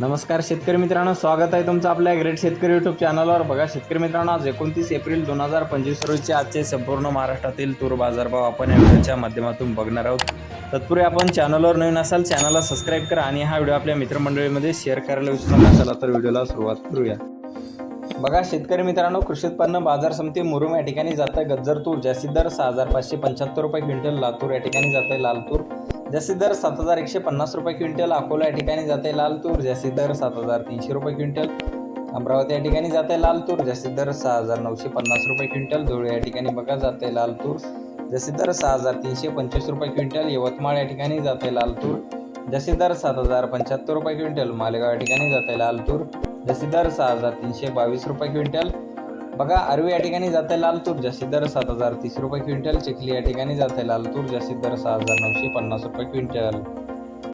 नमस्कार शेतकरी मित्रांनो स्वागत आहे तुमचं आपल्या ग्रेट शेतकरी यूट्यूब चॅनलवर बघा शेतकरी मित्रांनो आज एकोणतीस एप्रिल दोन हजार पंचवीस रोजीचे आजचे संपूर्ण महाराष्ट्रातील तूर बाजारभाव आपण या व्हिडिओच्या माध्यमातून बघणार आहोत. तत्पूर्वी आपण चॅनलवर नवीन असाल चॅनलला सबस्क्राईब करा आणि हा व्हिडिओ आपल्या मित्रमंडळीमध्ये शेअर करायला विसरू नका. चला तर व्हिडिओला सुरुवात करूया. बघा शेतकरी मित्रांनो कृषी उत्पन्न बाजार समिती मुरुम या ठिकाणी जात आहे. गज्जर तूर जास्तीत दर सहा हजार पाचशे पंच्याहत्तर रुपये क्विंटल लातूर या ठिकाणी जात आहे. लाल जसे जास्तीत दर सात हजार एकशे पन्नास रुपये क्विंटल अकोला या ठिकाणी जाते लाल तूर जास्तीत दर सात हजार तीनशे रुपये क्विंटल. अमरावती या ठिकाणी जाते लाल तूर जास्तीत दर सहा हजार नऊशे पन्नास रुपये क्विंटल. धुळे या ठिकाणी बघा जाते लाल तूर जास्तीत दर सहा हजार तीनशे पंचवीस रुपये क्विंटल. यवतमाळ या ठिकाणी जाते लाल तूर जास्तीत दर सात हजार पंच्याहत्तर रुपये क्विंटल. मालेगाव या ठिकाणी जाते लाल तूर जास्तीत दर सहा हजार तीनशे बावीस रुपये क्विंटल. बघा अरवी या ठिकाणी जाते लाल तूर जास्तीत दर सात हजार. तीस रुपये क्विंटल चिखली या ठिकाणी जाते लाल तूर जास्तीत दर सहा हजार नऊशे पन्नास रुपये क्विंटल.